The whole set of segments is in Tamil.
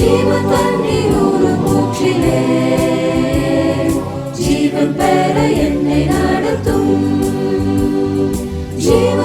ஜீவ தண்ணீர் ஒரு கூற்றிலே ஜீவன் பெற என்னை நடத்தும். ஜீவ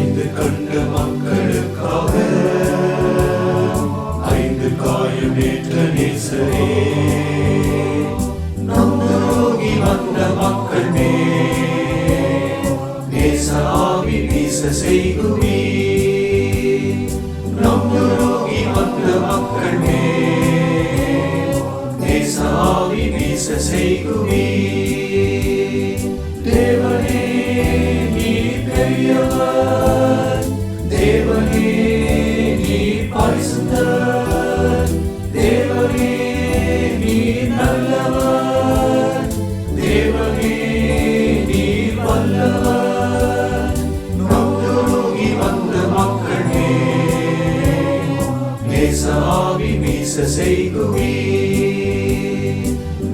ஐந்து கண்ட மக்களுக்காக ஐந்து காயம் ஏற்ற நேசரே. நம் துரோகி வந்த மக்கள் மே நேச ஆவி வீச செய்குமே நம் துரோகி வந்த மக்கள் மே நேச ஆவி வீச செய்குமே ஆவி வீச செய்குவே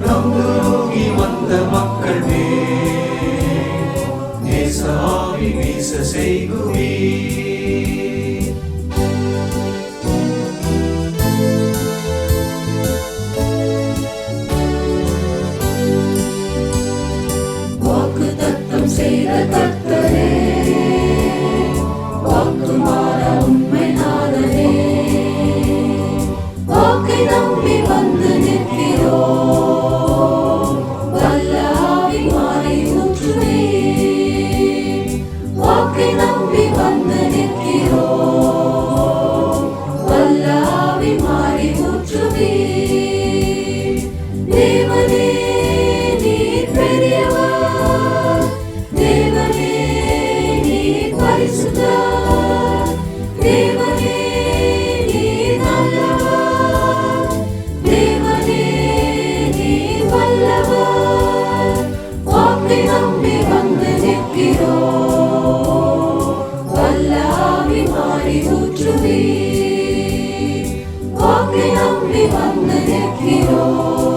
நம்பி வந்த மக்கள் மேல் நேச ஆவி வீச செய்குவே உம்மை நம்பி வந்து நிற்கிறோம். வல்லாவி மாறி ஊற்றுவீர் தேவனே Іван не кіро.